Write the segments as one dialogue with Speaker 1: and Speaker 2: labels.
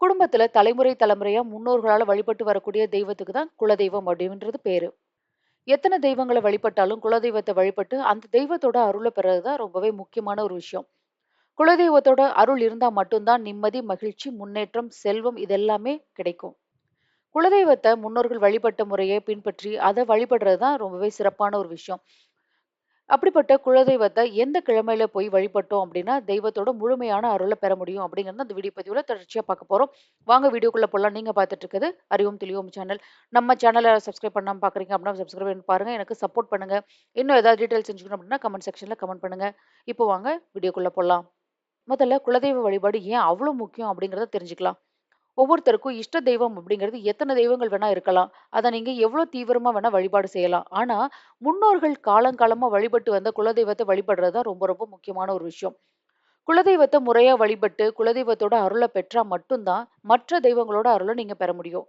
Speaker 1: குடும்பத்துல தலைமுறை தலைமுறையா முன்னோர்களால வழிபட்டு வரக்கூடிய தெய்வத்துக்கு தான் குலதெய்வம் அப்படின்றது பேரு. எத்தனை தெய்வங்களை வழிபட்டாலும் குலதெய்வத்தை வழிபட்டு அந்த தெய்வத்தோட அருளை பெறதுதான் ரொம்பவே முக்கியமான ஒரு விஷயம். குலதெய்வத்தோட அருள் இருந்தா மட்டும்தான் நிம்மதி, மகிழ்ச்சி, முன்னேற்றம், செல்வம் இதெல்லாமே கிடைக்கும். குலதெய்வத்தை முன்னோர்கள் வழிபட்ட முறையை பின்பற்றி அதை வழிபடுறது தான் ரொம்பவே சிறப்பான ஒரு விஷயம். அப்படிப்பட்ட குலதெய்வத்த எந்த கிழமையில போய் வழிபட்டோம் அப்படின்னா, தெய்வத்தோட முழுமையான அருளை பெற முடியும் அப்படிங்கிறது அந்த வீடியோ பதிவுல தொடர்ச்சியா பார்க்க போறோம். வாங்க வீடியோக்குள்ள போலாம். நீங்க பார்த்துட்டு இருக்குது அறிவும் தெளிவும் சேனல். நம்ம சேனலை சப்ஸ்கிரைப் பண்ணாம பார்க்குறீங்க அப்படின்னா சப்ஸ்கிரைப் பண்ணி பாருங்க. எனக்கு சப்போர்ட் பண்ணுங்க. இன்னும் ஏதாவது டீட்டெயில்ஸ் தெரிஞ்சுக்கணும் அப்படின்னா கமெண்ட் செக்ஷன்ல கமெண்ட் பண்ணுங்க. இப்போ வாங்க வீடியோக்குள்ள போடலாம் முதல்ல குலதெய்வ வழிபாடு ஏன் அவ்வளோ முக்கியம் அப்படிங்கிறத தெரிஞ்சுக்கலாம். ஒவ்வொருத்தருக்கும் இஷ்ட தெய்வம் அப்படிங்கிறது எத்தனை தெய்வங்கள் வேணா இருக்கலாம். அதை நீங்க எவ்வளோ தீவிரமா வேணா வழிபாடு செய்யலாம். ஆனா, முன்னோர்கள் காலங்காலமா வழிபட்டு வந்த குலதெய்வத்தை வழிபடுறது தான் ரொம்ப ரொம்ப முக்கியமான ஒரு விஷயம். குலதெய்வத்தை முறையா வழிபட்டு, குலதெய்வத்தோட அருளை பெற்றா மட்டும்தான் மற்ற தெய்வங்களோட அருளை நீங்க பெற முடியும்.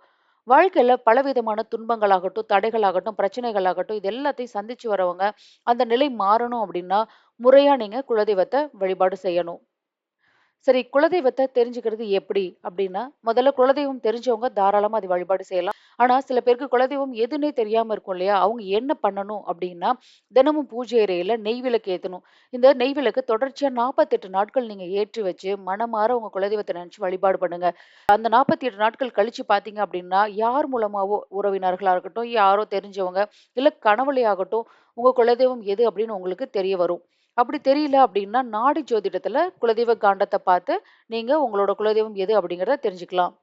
Speaker 1: வாழ்க்கையில பலவிதமான துன்பங்களாகட்டும், தடைகளாகட்டும், பிரச்சனைகளாகட்டும் இது எல்லாத்தையும் சந்திச்சு வரவங்க, அந்த நிலை மாறணும் அப்படின்னா, முறையா நீங்க குலதெய்வத்தை வழிபாடு செய்யணும். சரி குலதெய்வத்தை தெரிஞ்சுக்கிறது எப்படி அப்படின்னா, முதல்ல குலதெய்வம் தெரிஞ்சவங்க தாராளமாக அது வழிபாடு செய்யலாம். ஆனால் சில பேருக்கு குலதெய்வம் எதுன்னே தெரியாமல் இருக்கும் இல்லையா? அவங்க என்ன பண்ணணும் அப்படின்னா, தினமும் பூஜை அறையில் நெய் விளக்கு ஏற்றணும் இந்த நெய் விளக்கு தொடர்ச்சியாக நாற்பத்தெட்டு நாட்கள் நீங்கள் ஏற்றி வச்சு, மனமாற உங்க குலதெய்வத்தை நினச்சி வழிபாடு பண்ணுங்க. அந்த 48 நாட்கள் கழிச்சு பார்த்தீங்க அப்படின்னா, யார் மூலமாவோ உறவினர்களாக இருக்கட்டும், யாரோ தெரிஞ்சவங்க, இல்லை கனவுலயாகட்டும், உங்க குலதெய்வம் எது அப்படின்னு உங்களுக்கு தெரிய வரும். அப்படி தெரியல அப்படின்னா, நாடி ஜோதிடத்துல குலதெய்வ காண்டத்தை பார்த்து, நீங்க உங்களோட குலதெய்வம் எது அப்படிங்கிறத தெரிஞ்சுக்கலாம்.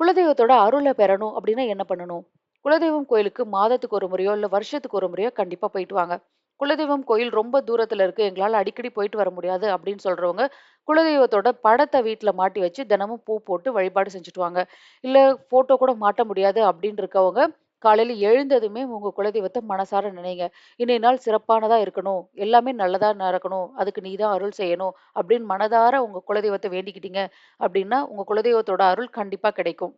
Speaker 1: குலதெய்வத்தோட அருளை பெறணும் அப்படின்னா என்ன பண்ணணும்? குலதெய்வம் கோயிலுக்கு மாதத்துக்கு ஒரு முறையோ, இல்ல வருஷத்துக்கு ஒரு முறையோ கண்டிப்பா போயிட்டு வாங்க. குலதெய்வம் கோயில் ரொம்ப தூரத்துல இருக்கு. எங்களால் அடிக்கடி போயிட்டு வர முடியாது அப்படின்னு சொல்றவங்க, குலதெய்வத்தோட படத்தை வீட்டில் மாட்டி வச்சு தினமும் பூ போட்டு வழிபாடு செஞ்சுட்டு வாங்க. இல்லை ஃபோட்டோ கூட மாட்ட முடியாது அப்படின்னு இருக்கவங்க, காலையில் எழுந்ததுமே உங்க குலதெய்வத்த மனசார நினைங்க. "இன்றைய நாள் சிறப்பானதா இருக்கணும். எல்லாமே நல்லதா நடக்கணும். அதுக்கு நீ தான் அருள் செய்யணும்." அப்படின்னு மனதார உங்க குலதெய்வத்தை வேண்டிக்கிட்டீங்க அப்படின்னா, உங்க குலதெய்வத்தோட அருள் கண்டிப்பா கிடைக்கும்.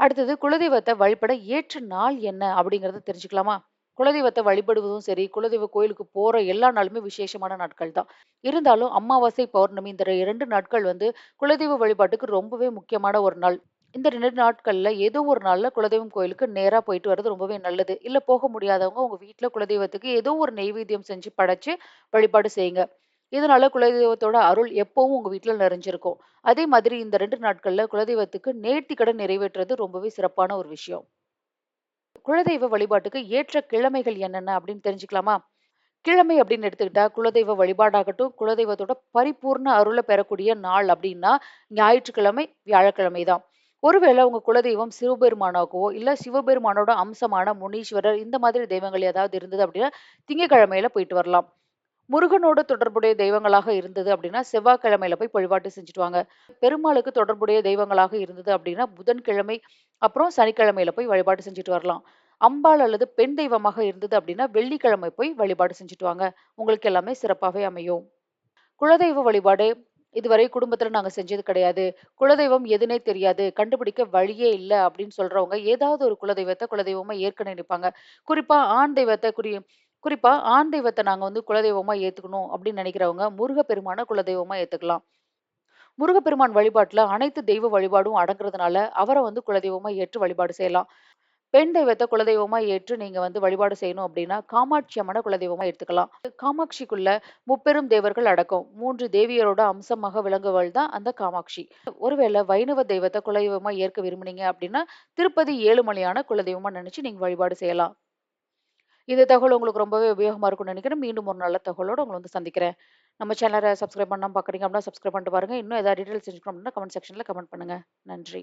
Speaker 1: அடுத்தது குலதெய்வத்த வழிபட ஏற்ற நாள் என்ன அப்படிங்கிறத தெரிஞ்சுக்கலாமா? குலதெய்வத்தை வழிபடுவதும் சரி, குலதெய்வ கோயிலுக்கு போற எல்லா நாளுமே விசேஷமான நாட்கள் தான். இருந்தாலும் அமாவாசை, பௌர்ணமி இந்த இரண்டு நாட்கள் வந்து குலதெய்வ வழிபாட்டுக்கு ரொம்பவே முக்கியமான ஒரு நாள். இந்த 2 நாட்கள்ல ஏதோ ஒரு நாள்ல குலதெய்வம் கோயிலுக்கு நேரா போயிட்டு வர்றது ரொம்பவே நல்லது. இல்ல போக முடியாதவங்க உங்க வீட்ல குலதெய்வத்துக்கு ஏதோ ஒரு நெய்வேத்தியம் செஞ்சு படைச்சு வழிபாடு செய்யுங்க. இதனால குலதெய்வத்தோட அருள் எப்பவும் உங்க வீட்ல நிறைஞ்சிருக்கும். அதே மாதிரி இந்த 2 நாட்கள்ல குலதெய்வத்துக்கு நேர்த்திக்கடன் நிறைவேற்றுறது ரொம்பவே சிறப்பான ஒரு விஷயம். குலதெய்வ வழிபாட்டுக்கு ஏற்ற கிழமைகள் என்னென்ன அப்படின்னு தெரிஞ்சுக்கலாமா? கிழமை அப்படின்னு எடுத்துக்கிட்டா, குலதெய்வ வழிபாடாகட்டும், குலதெய்வத்தோட பரிபூர்ண அருள பெறக்கூடிய நாள் அப்படின்னா, ஞாயிற்றுக்கிழமை, வியாழக்கிழமை தான். ஒருவேளை உங்க குலதெய்வம் சிவபெருமானாக்கோ இல்ல சிவபெருமானோட அம்சமான முனீஸ்வரர் இந்த மாதிரி தெய்வங்கள் ஏதாவது இருந்தது அப்படின்னா, திங்கக்கிழமையில போயிட்டு வரலாம். முருகனோட தொடர்புடைய தெய்வங்களாக இருந்தது அப்படின்னா, செவ்வாய்க்கிழமையில போய் வழிபாட்டு செஞ்சுட்டு வாங்க. பெருமாளுக்கு தொடர்புடைய தெய்வங்களாக இருந்தது அப்படின்னா, புதன்கிழமை, அப்புறம் சனிக்கிழமையில போய் வழிபாடு செஞ்சுட்டு வரலாம். அம்பாள் அல்லது பெண் தெய்வமாக இருந்தது அப்படின்னா, வெள்ளிக்கிழமை போய் வழிபாடு செஞ்சுட்டு வாங்க. உங்களுக்கு எல்லாமே சிறப்பாவே அமையும். குலதெய்வ வழிபாடு இதுவரை குடும்பத்துல நாங்க செஞ்சது கிடையாது. குலதெய்வம் எதுனே தெரியாது. கண்டுபிடிக்க வழியே இல்ல அப்படின்னு சொல்றவங்க, ஏதாவது ஒரு குலதெய்வத்தை குலதெய்வமா ஏற்க நினைப்பாங்க. குறிப்பா ஆண் தெய்வத்தை குறி குறிப்பா ஆண் தெய்வத்தை நாங்க வந்து குலதெய்வமா ஏத்துக்கணும் அப்படின்னு நினைக்கிறவங்க, முருகப்பெருமான குலதெய்வமா ஏத்துக்கலாம். முருகப்பெருமான் வழிபாட்டுல அனைத்து தெய்வ வழிபாடும் அடங்குறதுனால, அவரை வந்து குலதெய்வமா ஏற்று வழிபாடு செய்யலாம். பெண் தெய்வத்தை குலதெய்வமா ஏற்று நீங்க வந்து வழிபாடு செய்யணும் அப்படின்னா, காமாட்சி அம்மன குலதெய்வமா எடுத்துக்கலாம். காமாட்சிக்குள்ள முப்பெரும் தேவர்கள் அடக்கம். மூன்று தேவியரோட அம்சமாக விளங்குவள் தான் அந்த காமாட்சி. ஒருவேளை வைணவ தெய்வத்தை குலதெய்வமா ஏற்க விரும்புனீங்க அப்படின்னா, திருப்பதி ஏழுமலையான குலதெய்வமா நினைச்சு நீங்க வழிபாடு செய்யலாம். இந்த தகவல் உங்களுக்கு ரொம்பவே உபயோகமா இருக்கும்னு நினைக்கிறேன். மீண்டும் ஒரு நல்ல தகவலோட உங்களை வந்து சந்திக்கிறேன். நம்ம சேனலை சப்ஸ்கிரைப் பண்ணாம பார்க்குறீங்க அப்படின்னா, சப்ஸ்கிரைப் பண்ணிட்டு பாருங்க. இன்னும் ஏதாவது டீட்டெயில்ஸ் தெரிஞ்சுக்கணும் அப்படின்னா, கமெண்ட் செக்ஷன்ல கமெண்ட் பண்ணுங்க. நன்றி.